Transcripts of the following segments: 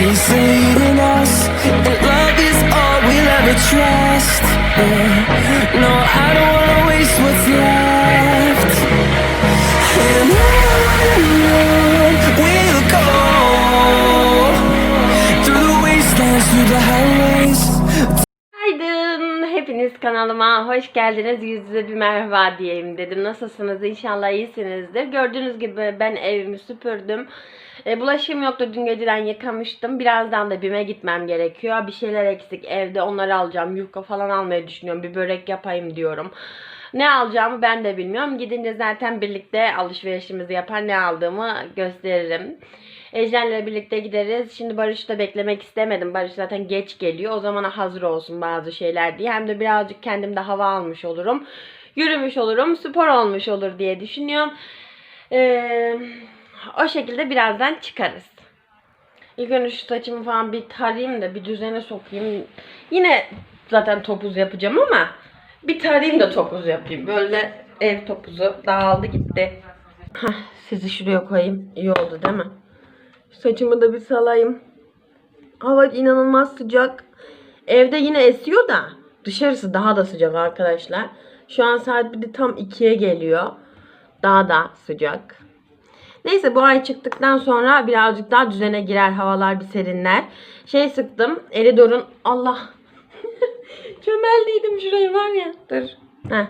chasing leading us, and love is all we'll ever trust. No, I don't wanna waste what's left. And on we'll go through the wastelands, through the highways. Hepiniz kanalıma hoş geldiniz. Yüz yüze bir merhaba diyeyim dedim. Nasılsınız? İnşallah iyisinizdir. Gördüğünüz gibi ben evimi süpürdüm. E, bulaşığım yoktu. Dün geceden yıkamıştım. Birazdan da BİM'e gitmem gerekiyor. Bir şeyler eksik evde. Onları alacağım. Yufka falan almayı düşünüyorum. Bir börek yapayım diyorum. Ne alacağımı ben de bilmiyorum. Gidince zaten birlikte alışverişimizi yapar ne aldığımı gösteririm. Ejder'le birlikte gideriz. Şimdi Barış'ı da beklemek istemedim. Barış zaten geç geliyor. O zamana hazır olsun bazı şeyler diye. Hem de birazcık kendimde hava almış olurum. Yürümüş olurum. Spor olmuş olur diye düşünüyorum. Ee, o şekilde birazdan çıkarız. İlk önce şu saçımı falan bir tarayayım da bir düzene sokayım. Yine zaten topuz yapacağım ama bir tarayayım da topuz yapayım. Böyle ev topuzu dağıldı gitti. Hah, sizi şuraya koyayım. İyi oldu değil mi? Saçımı da bir salayım. Hava inanılmaz sıcak. Evde yine esiyor da dışarısı daha da sıcak arkadaşlar. Şu an saat bir de tam 2'ye geliyor. Daha da sıcak. Neyse bu ay çıktıktan sonra birazcık daha düzene girer havalar bir serinler. Şey sıktım. Elidor'un Allah Çömeldiydim şuraya var ya. Dur. Heh.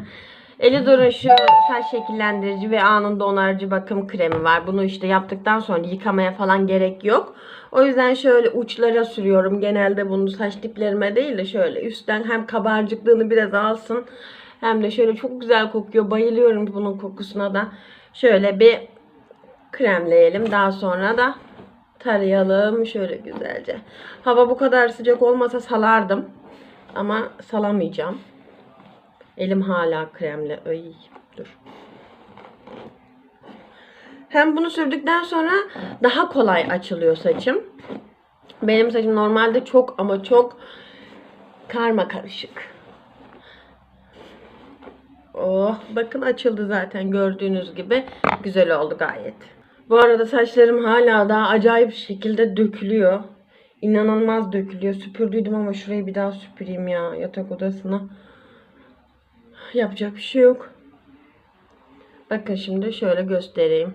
Elidor'un şu saç şekillendirici ve anında onarıcı bakım kremi var. Bunu işte yaptıktan sonra yıkamaya falan gerek yok. O yüzden şöyle uçlara sürüyorum. Genelde bunu saç diplerime değil de şöyle üstten hem kabarcıklığını biraz alsın. Hem de şöyle çok güzel kokuyor. Bayılıyorum bunun kokusuna da. Şöyle bir kremleyelim. Daha sonra da tarayalım şöyle güzelce. Hava bu kadar sıcak olmasa salardım. Ama salamayacağım. Elim hala kremli. Ay dur. Hem bunu sürdükten sonra daha kolay açılıyor saçım. Benim saçım normalde çok ama çok karma karışık. Oh bakın açıldı zaten gördüğünüz gibi. Güzel oldu gayet. Bu arada saçlarım hala daha acayip şekilde dökülüyor. İnanılmaz dökülüyor. Süpürdüydüm ama şurayı bir daha süpüreyim ya yatak odasına. Yapacak bir şey yok. Bakın şimdi şöyle göstereyim.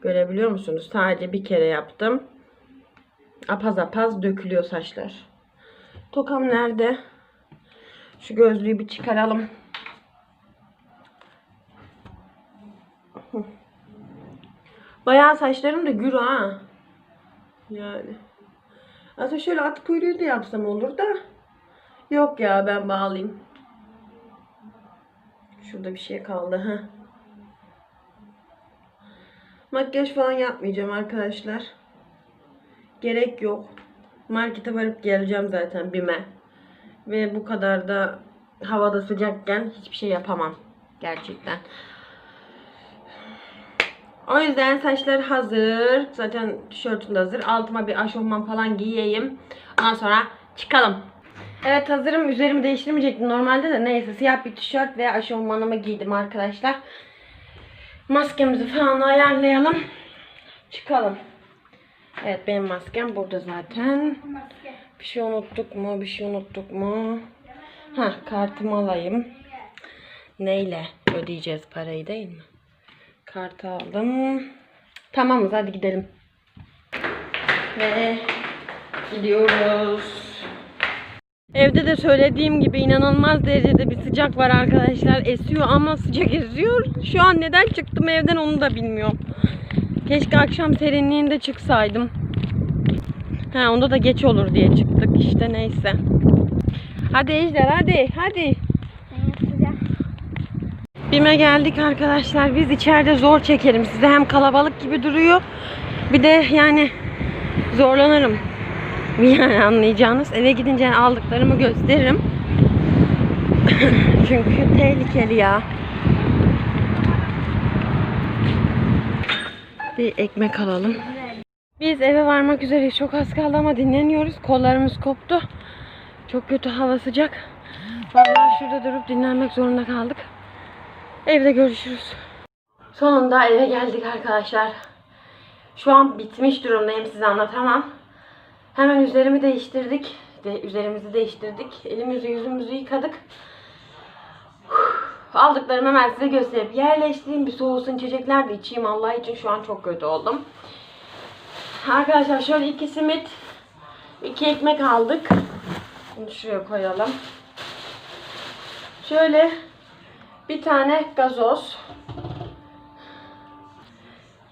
Görebiliyor musunuz? Sadece bir kere yaptım. Apaz apaz dökülüyor saçlar. Tokam nerede? Şu gözlüğü bir çıkaralım. Bayağı saçlarım da gür ha. Yani. Aslında şöyle at kuyruğu da yapsam olur da. Yok ya ben bağlayayım. Şurada bir şey kaldı ha. Makyaj falan yapmayacağım arkadaşlar. Gerek yok. Markete varıp geleceğim zaten BİM'e. Ve bu kadar da havada sıcakken hiçbir şey yapamam. Gerçekten. O yüzden saçlar hazır. Zaten tişörtüm de hazır. Altıma bir aşofman falan giyeyim. Ondan sonra çıkalım. Evet hazırım. Üzerimi değiştirmeyecektim normalde de. Neyse siyah bir tişört ve aşofmanımı giydim arkadaşlar. Maskemizi falan ayarlayalım. Çıkalım. Evet benim maskem burada zaten. Bir şey unuttuk mu? Bir şey unuttuk mu? Ha kartımı alayım. Neyle ödeyeceğiz parayı değil mi? Kartı aldım. Tamamız hadi gidelim. Ve gidiyoruz. Evde de söylediğim gibi inanılmaz derecede bir sıcak var arkadaşlar. Esiyor ama sıcak esiyor. Şu an neden çıktım evden onu da bilmiyorum. Keşke akşam serinliğinde çıksaydım. Ha onda da geç olur diye çıktık işte neyse. Hadi Ejder hadi hadi. Bime geldik arkadaşlar. Biz içeride zor çekerim. Size hem kalabalık gibi duruyor. Bir de yani zorlanırım. Yani anlayacağınız. Eve gidince aldıklarımı gösteririm. Çünkü tehlikeli ya. Bir ekmek alalım. Biz eve varmak üzereyiz. Çok az kaldı ama dinleniyoruz. Kollarımız koptu. Çok kötü hava sıcak. Vallahi şurada durup dinlenmek zorunda kaldık. Evde görüşürüz. Sonunda eve geldik arkadaşlar. Şu an bitmiş durumdayım size anlatamam. Hemen üzerimi değiştirdik. De, üzerimizi değiştirdik. Elimizi yüzümüzü yıkadık. Aldıklarımı hemen size gösterip yerleştireyim. Bir soğusun içecekler de içeyim. Allah için şu an çok kötü oldum. Arkadaşlar şöyle iki simit, iki ekmek aldık. Bunu şuraya koyalım. Şöyle bir tane gazoz.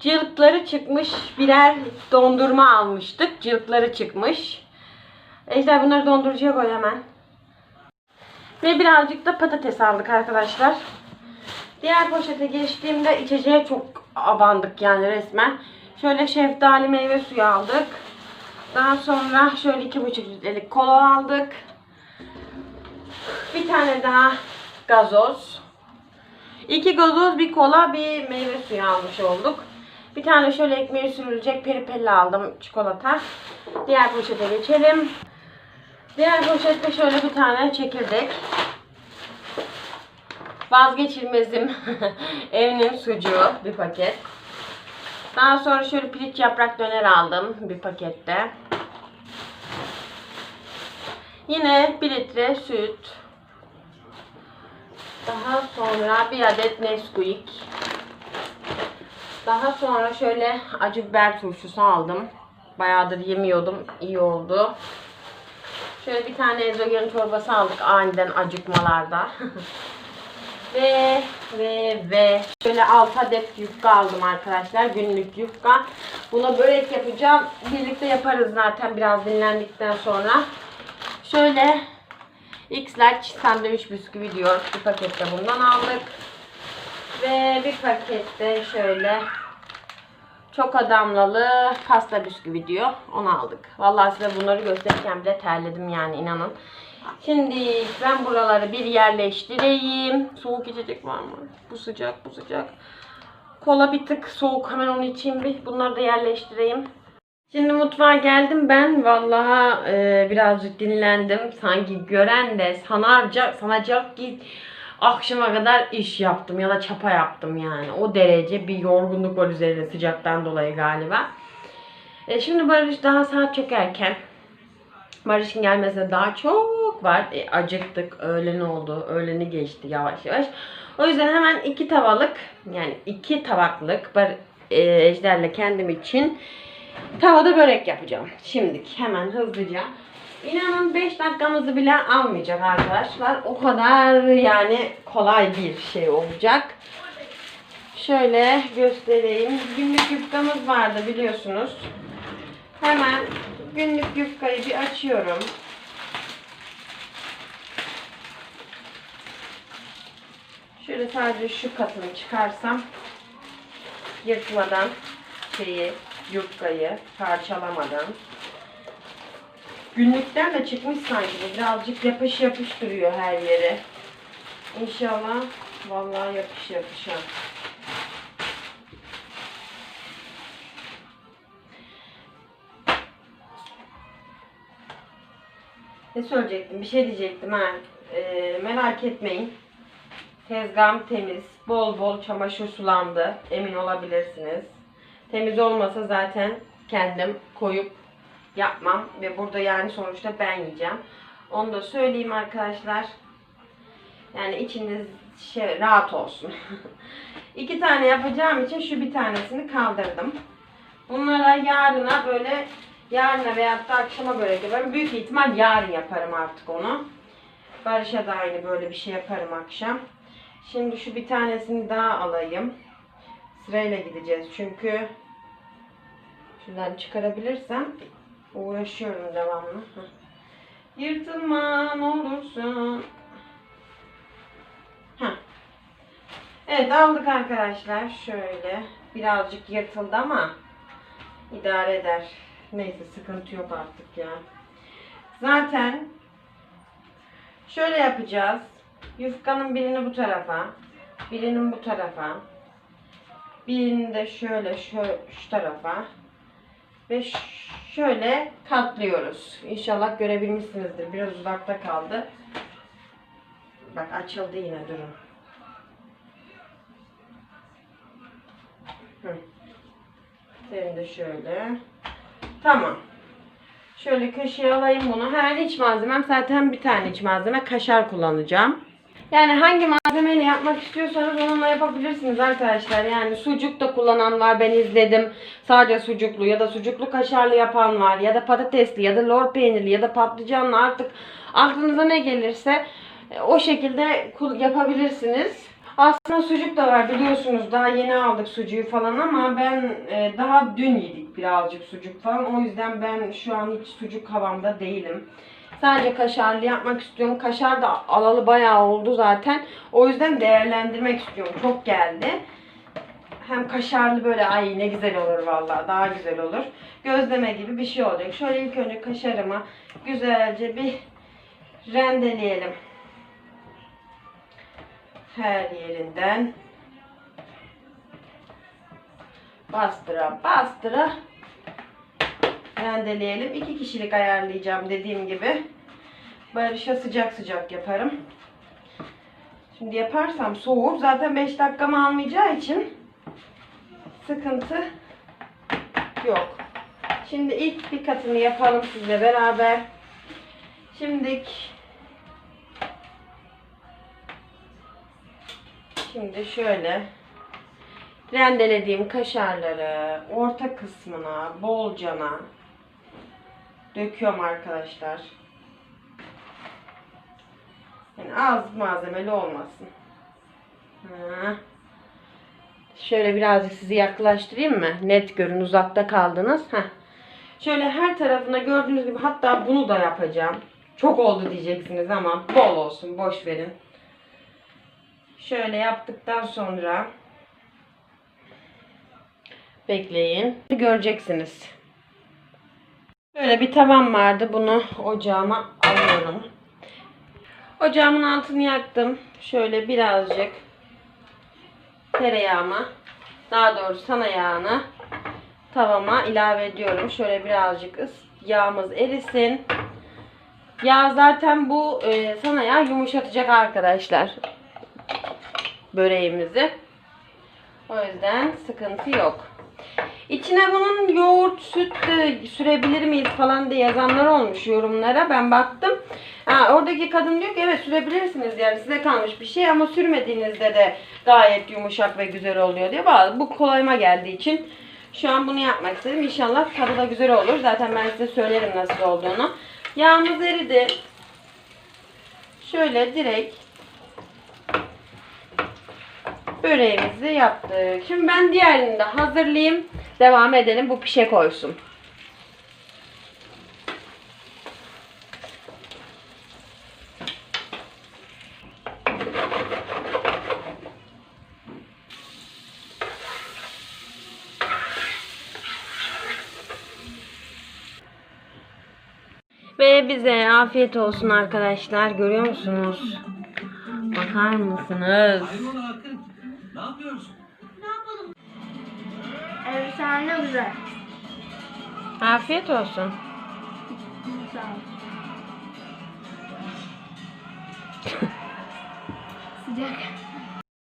Cılkları çıkmış birer dondurma almıştık. Cılkları çıkmış. Ejder bunları dondurucuya koy hemen. Ve birazcık da patates aldık arkadaşlar. Diğer poşete geçtiğimde içeceğe çok abandık yani resmen. Şöyle şeftali meyve suyu aldık. Daha sonra şöyle iki buçuk litrelik kola aldık. Bir tane daha gazoz. İki gazoz, bir kola, bir meyve suyu almış olduk. Bir tane şöyle ekmeği sürülecek peripelli aldım çikolata. Diğer poşete geçelim. Diğer poşette şöyle bir tane çekirdek. Vazgeçilmezim evinin sucuğu bir paket. Daha sonra şöyle piliç yaprak döner aldım bir pakette. Yine 1 litre süt. Daha sonra bir adet Nesquik. Daha sonra şöyle acı biber turşusu aldım. Bayağıdır yemiyordum. İyi oldu. Şöyle bir tane ezogelin çorbası aldık aniden acıkmalarda. ve ve ve şöyle 6 adet yufka aldım arkadaşlar. Günlük yufka. Buna börek yapacağım. Birlikte yaparız zaten biraz dinlendikten sonra. Şöyle X-Large sandviç bisküvi diyor. Bir pakette bundan aldık. Ve bir pakette şöyle çok adamlalı pasta bisküvi diyor. Onu aldık. Vallahi size bunları gösterirken bile terledim yani inanın. Şimdi ben buraları bir yerleştireyim. Soğuk içecek var mı? Bu sıcak, bu sıcak. Kola bir tık soğuk. Hemen onu içeyim bir. Bunları da yerleştireyim. Şimdi mutfağa geldim ben. Vallahi e, birazcık dinlendim. Sanki gören de sanarca, sanacak ki akşama kadar iş yaptım ya da çapa yaptım yani. O derece bir yorgunluk var üzerinde sıcaktan dolayı galiba. E, şimdi Barış daha saat çok erken. Barış'ın gelmesine daha çok var. E, acıktık. Öğlen oldu. Öğleni geçti yavaş yavaş. O yüzden hemen iki tavalık yani iki tabaklık bar, e, Ejder'le kendim için tavada börek yapacağım. Şimdilik hemen hızlıca. İnanın 5 dakikamızı bile almayacak arkadaşlar. O kadar yani kolay bir şey olacak. Şöyle göstereyim. Günlük yufkamız vardı biliyorsunuz. Hemen günlük yufkayı bir açıyorum. Şöyle sadece şu katını çıkarsam yırtmadan şeyi yufkayı parçalamadan Günlükten de çıkmış sanki. Birazcık yapış yapış duruyor her yere. İnşallah vallahi yapış yapış ha. Ne söyleyecektim? Bir şey diyecektim ha. Ee, merak etmeyin. Tezgahım temiz. Bol bol çamaşır sulandı. Emin olabilirsiniz. Temiz olmasa zaten kendim koyup yapmam. Ve burada yani sonuçta ben yiyeceğim. Onu da söyleyeyim arkadaşlar. Yani içiniz şey, rahat olsun. İki tane yapacağım için şu bir tanesini kaldırdım. Bunlara yarına böyle yarına veya da akşama börek yaparım. Büyük ihtimal yarın yaparım artık onu. Barış'a da aynı böyle bir şey yaparım akşam. Şimdi şu bir tanesini daha alayım. Sırayla gideceğiz çünkü şuradan çıkarabilirsem uğraşıyorum devamlı. Yırtılma ne olursun. Heh. Evet aldık arkadaşlar. Şöyle birazcık yırtıldı ama idare eder. Neyse sıkıntı yok artık ya. Zaten şöyle yapacağız. Yufkanın birini bu tarafa, birinin bu tarafa, birini de şöyle şu, şu tarafa ve şöyle katlıyoruz. İnşallah görebilmişsinizdir. Biraz uzakta kaldı. Bak açıldı yine durun. Hı. De şöyle. Tamam. Şöyle köşeye alayım bunu. Hemen iç malzemem zaten bir tane iç malzeme kaşar kullanacağım. Yani hangi malzemeyle yapmak istiyorsanız onunla yapabilirsiniz arkadaşlar. Yani sucuk da kullanan var ben izledim. Sadece sucuklu ya da sucuklu kaşarlı yapan var. Ya da patatesli ya da lor peynirli ya da patlıcanlı artık aklınıza ne gelirse e, o şekilde yapabilirsiniz. Aslında sucuk da var biliyorsunuz daha yeni aldık sucuğu falan ama ben e, daha dün yedik birazcık sucuk falan. O yüzden ben şu an hiç sucuk havamda değilim. Sadece kaşarlı yapmak istiyorum. Kaşar da alalı bayağı oldu zaten. O yüzden değerlendirmek istiyorum. Çok geldi. Hem kaşarlı böyle ay ne güzel olur vallahi daha güzel olur. Gözleme gibi bir şey olacak. Şöyle ilk önce kaşarımı güzelce bir rendeleyelim. Her yerinden bastıra bastıra rendeleyelim. İki kişilik ayarlayacağım dediğim gibi. Barış'a sıcak sıcak yaparım. Şimdi yaparsam soğur. Zaten 5 dakikamı almayacağı için sıkıntı yok. Şimdi ilk bir katını yapalım sizle beraber. Şimdilik Şimdi şöyle rendelediğim kaşarları orta kısmına bolcana döküyorum arkadaşlar. Yani az malzemeli olmasın. Şöyle birazcık sizi yaklaştırayım mı? Net görün uzakta kaldınız. Heh. Şöyle her tarafına gördüğünüz gibi hatta bunu da yapacağım. Çok oldu diyeceksiniz ama bol olsun boş verin. Şöyle yaptıktan sonra bekleyin. Göreceksiniz. Böyle bir tavam vardı. Bunu ocağıma alıyorum. Ocağımın altını yaktım. Şöyle birazcık tereyağımı daha doğrusu sana yağını tavama ilave ediyorum. Şöyle birazcık yağımız erisin. Yağ zaten bu e, sana yağ yumuşatacak arkadaşlar böreğimizi. O yüzden sıkıntı yok. İçine bunun yoğurt, süt sürebilir miyiz falan diye yazanlar olmuş yorumlara. Ben baktım. Ha, oradaki kadın diyor ki evet sürebilirsiniz yani size kalmış bir şey ama sürmediğinizde de gayet yumuşak ve güzel oluyor diye. Bu kolayıma geldiği için şu an bunu yapmak istedim. İnşallah tadı da güzel olur. Zaten ben size söylerim nasıl olduğunu. Yağımız eridi. Şöyle direkt böreğimizi yaptık. Şimdi ben diğerini de hazırlayayım. Devam edelim. Bu pişe koysun. Ve bize afiyet olsun arkadaşlar. Görüyor musunuz? Bakar mısınız? Efsane güzel. Afiyet olsun. Sağ ol. Sıcak.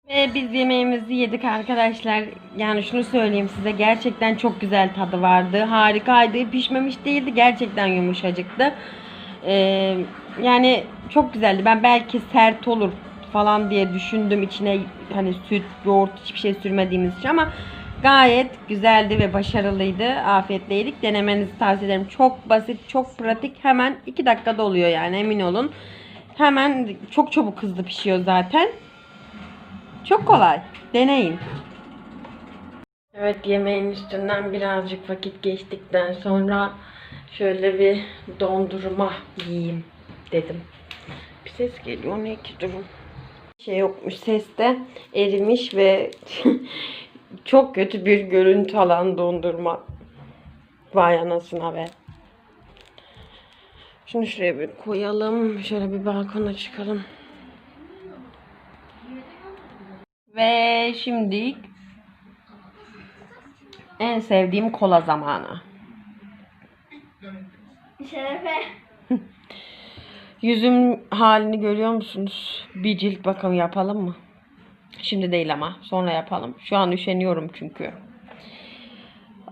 Ve biz yemeğimizi yedik arkadaşlar. Yani şunu söyleyeyim size gerçekten çok güzel tadı vardı. Harikaydı. Pişmemiş değildi. Gerçekten yumuşacıktı. Ee, yani çok güzeldi. Ben belki sert olur falan diye düşündüm. içine hani süt, yoğurt hiçbir şey sürmediğimiz için ama gayet güzeldi ve başarılıydı. Afiyetle yedik. Denemenizi tavsiye ederim. Çok basit, çok pratik. Hemen 2 dakikada oluyor yani emin olun. Hemen çok çabuk hızlı pişiyor zaten. Çok kolay. Deneyin. Evet yemeğin üstünden birazcık vakit geçtikten sonra şöyle bir dondurma yiyeyim dedim. Bir ses geliyor ne ki durum. Şey yokmuş seste erimiş ve çok kötü bir görüntü alan dondurma. Vay anasına be. Şunu şuraya bir koyalım. Şöyle bir balkona çıkalım. Ve şimdi en sevdiğim kola zamanı. Şerefe. Yüzüm halini görüyor musunuz? Bir cilt bakımı yapalım mı? Şimdi değil ama sonra yapalım. Şu an üşeniyorum çünkü.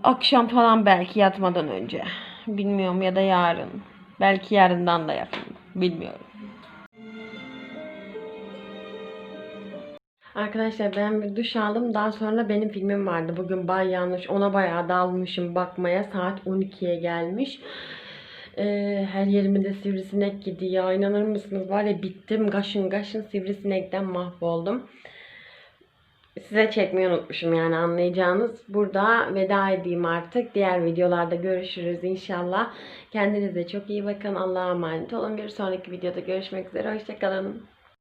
Akşam falan belki yatmadan önce. Bilmiyorum ya da yarın. Belki yarından da yakın. Bilmiyorum. Arkadaşlar ben bir duş aldım. Daha sonra benim filmim vardı. Bugün bay yanlış. Ona bayağı dalmışım bakmaya. Saat 12'ye gelmiş. Ee, her yerime de sivrisinek gidiyor. İnanır mısınız? Var ya bittim. Gaşın gaşın sivrisinekten mahvoldum. Size çekmeyi unutmuşum yani anlayacağınız. Burada veda edeyim artık. Diğer videolarda görüşürüz inşallah. Kendinize çok iyi bakın. Allah'a emanet olun. Bir sonraki videoda görüşmek üzere. Hoşçakalın.